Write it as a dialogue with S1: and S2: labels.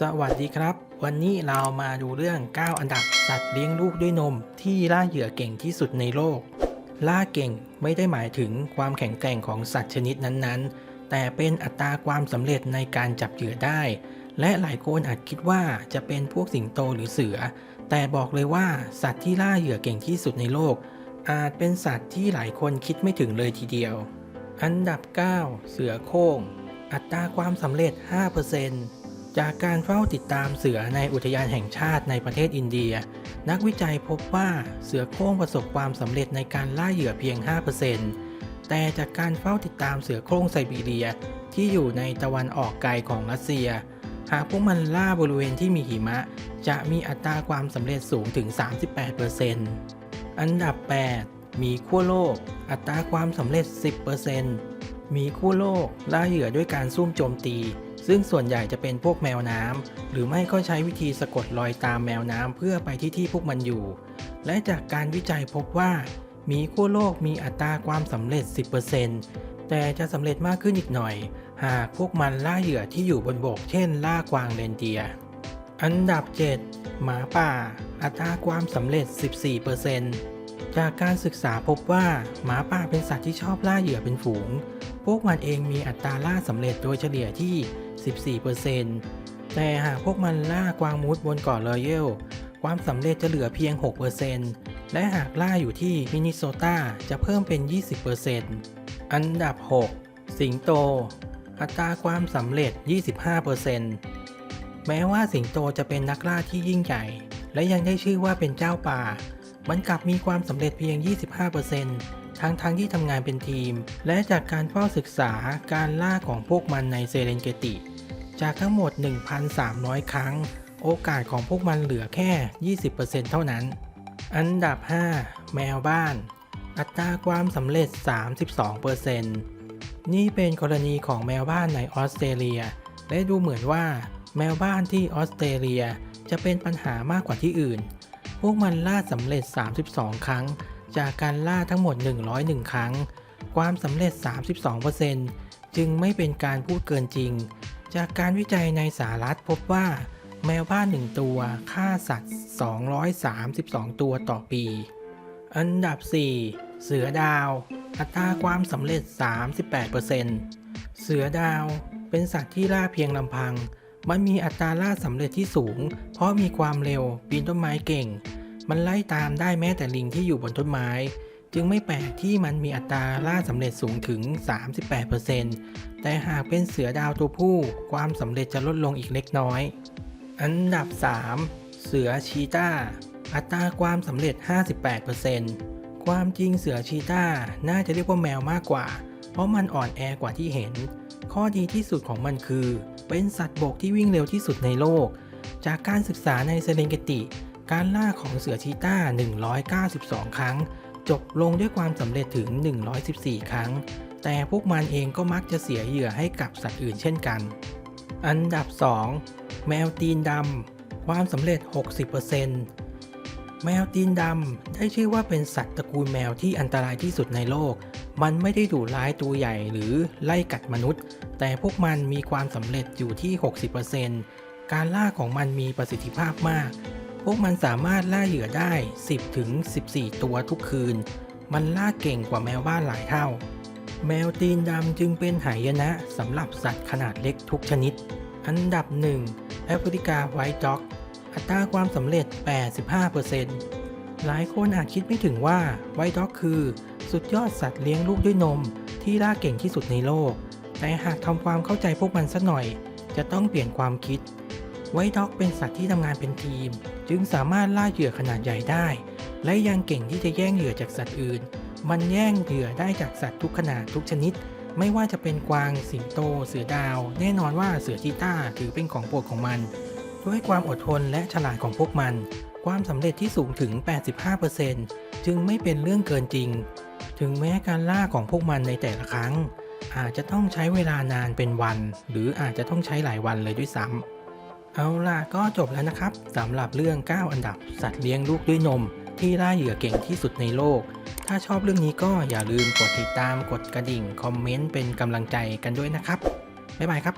S1: สวัสดีครับ วันนี้เรามาดูเรื่อง 9 อันดับ สัตว์เลี้ยงลูกด้วยนม ที่ล่าเหยื่อเก่งที่สุดในโลก ล่าเก่งไม่ได้หมายถึงความแข็งแกร่งของสัตว์ชนิดนั้นๆ แต่เป็นอัตราความสำเร็จในการจับเหยื่อได้ และหลายคนอาจคิดว่าจะเป็นพวกสิงโตหรือเสือ แต่บอกเลยว่าสัตว์ที่ล่าเหยื่อเก่งที่สุดในโลก อาจเป็นสัตว์ที่หลายคนคิดไม่ถึงเลยทีเดียว อันดับ 9 เสือโคร่งอัตราความสำเร็จ 5% จากการเฝ้าติดตามเสือในอุทยานแห่งชาติในประเทศอินเดีย นักวิจัยพบว่าเสือโคร่งประสบความสำเร็จในการล่าเหยื่อเพียง 5%แต่จากการเฝ้าติดตามเสือโคร่งไซบีเรีย ที่อยู่ในตะวันออกไกลของรัสเซีย หากพวกมันล่าบริเวณที่มีหิมะ จะมีอัตราความสำเร็จสูงถึง 38%อันดับ 8 มีขั้วโลก อัตราความสำเร็จ 10%มีขั้วโลกล่าเหยื่อด้วยการซุ่มโจมตี ซึ่งส่วนใหญ่จะเป็นพวกแมวน้ำ หรือไม่ก็ใช้วิธีสะกดรอยตามแมวน้ำเพื่อไปที่ที่พวกมันอยู่ และจากการวิจัยพบว่าหมีขั้วโลกมีอัตราความสำเร็จ 10%แต่จะสำเร็จมากขึ้นอีกหน่อย หากพวกมันล่าเหยื่อที่อยู่บนบก เช่น ล่ากวางเรนเดียร์อันดับ 7 หมาป่า อัตราความสำเร็จ 14%จากการศึกษาพบว่าหมาป่าเป็นสัตว์ที่ชอบล่าเหยื่อเป็นฝูง พวกมันเองมีอัตราล่าสำเร็จโดยเฉลี่ยที่ 14%แต่หากพวกมันล่ากวางมูสบนเกาะรอยัลความสำเร็จจะเหลือเพียง 6%และหากล่าอยู่ที่มินนิโซตาจะเพิ่มเป็น 20%อันดับ 6 สิงโต อัตราความสำเร็จ 25%แม้ว่าสิงโตจะเป็นนักล่าที่ยิ่งใหญ่ และยังได้ชื่อว่าเป็นเจ้าป่า มันกลับมีความสำเร็จเพียง 25% ทั้งทั้งๆที่ทำงานเป็นทีม และจากการเฝ้าศึกษาการล่าของพวกมันในเซเรนเกติ จากทั้งหมด 1,300 ครั้ง โอกาสของพวกมันเหลือแค่ 20%เท่านั้น อันดับ 5 แมวบ้าน อัตราความสำเร็จ 32%นี่เป็นกรณีของแมวบ้านในออสเตรเลีย และดูเหมือนว่า แมวบ้านที่ออสเตรเลียจะเป็นปัญหามากกว่าที่อื่น พวกมันล่าสำเร็จ 32 ครั้ง จากการล่าทั้งหมด 101 ครั้ง ความสำเร็จ 32%จึงไม่เป็นการพูดเกินจริง จากการวิจัยในสหรัฐพบว่า แมวบ้านหนึ่งตัวฆ่าสัตว์ 232 ตัวต่อปี อันดับ 4 เสือดาว อัตราความสำเร็จ 38%เสือดาวเป็นสัตว์ที่ล่าเพียงลำพัง มันมีอัตราล่าสำเร็จที่สูง เพราะมีความเร็วปีนต้นไม้เก่ง มันไล่ตามได้แม้แต่ลิงที่อยู่บนต้นไม้ จึงไม่แปลกที่มันมีอัตราล่าสำเร็จสูงถึง 38%แต่หากเป็นเสือดาวตัวผู้ความสำเร็จจะลดลงอีกเล็กน้อย อันดับ 3 เสือชีตาอัตราความสำเร็จ 58%ความจริงเสือชีตาน่าจะเรียกว่าแมวมากกว่า เพราะมันอ่อนแอกว่าที่เห็น ข้อดีที่สุดของมันคือ เป็นสัตว์บกที่วิ่งเร็วที่สุดในโลก จากการศึกษาในเซเลนเกติ การล่าของเสือชีตา192 ครั้ง จบลงด้วยความสำเร็จถึง 114 ครั้ง แต่พวกมันเองก็มักจะเสียเหยื่อให้กับสัตว์อื่นเช่นกัน อันดับ 2 แมวตีนดำความสำเร็จ 60%แมวตีนดำได้ชื่อว่าเป็นสัตว์ตระกูลแมวที่อันตรายที่สุดในโลก มันไม่ได้ดุร้ายตัวใหญ่หรือไล่กัดมนุษย์ แต่พวกมันมีความสำเร็จอยู่ที่ 60%การล่าของมันมีประสิทธิภาพมาก พวกมันสามารถล่าเหยื่อได้ 10ถึง14 ตัวทุกคืน มันล่าเก่งกว่าแมวบ้านหลายเท่า แมวตีนดำจึงเป็นหายนะสำหรับสัตว์ขนาดเล็กทุกชนิด อันดับ 1 แอฟริกาไวท์ด็อก อัตราความสำเร็จ 85%หลายคนอาจคิดไม่ถึงว่าไวท์ด็อกคือสุดยอดสัตว์เลี้ยงลูกด้วยนมที่ล่าเก่งที่สุดในโลก แต่หากทำความเข้าใจพวกมันสักหน่อย จะต้องเปลี่ยนความคิดไวท์ด็อกเป็นสัตว์ที่ทำงานเป็นทีม จึงสามารถล่าเหยื่อขนาดใหญ่ได้ และยังเก่งที่จะแย่งเหยื่อจากสัตว์อื่น มันแย่งเหยื่อได้จากสัตว์ทุกขนาดทุกชนิด ไม่ว่าจะเป็นกวาง สิงโต เสือดาว แน่นอนว่าเสือชีต้าถือเป็นของโปรดของมัน ด้วยความอดทนและฉลาดของพวกมัน ความสำเร็จที่สูงถึง 85%จึงไม่เป็นเรื่องเกินจริง ถึงแม้การล่าของพวกมันในแต่ละครั้ง อาจจะต้องใช้เวลานานเป็นวัน หรืออาจจะต้องใช้หลายวันเลยด้วยซ้ำ เอาล่ะก็จบแล้วนะครับสำหรับเรื่อง 9 อันดับ สัตว์เลี้ยงลูกด้วยนม ที่ล่าเหยื่อเก่งที่สุดในโลก ถ้าชอบเรื่องนี้ก็อย่าลืมกดติดตามกดกระดิ่ง คอมเมนต์เป็นกำลังใจกันด้วยนะครับ บ๊ายบายครับ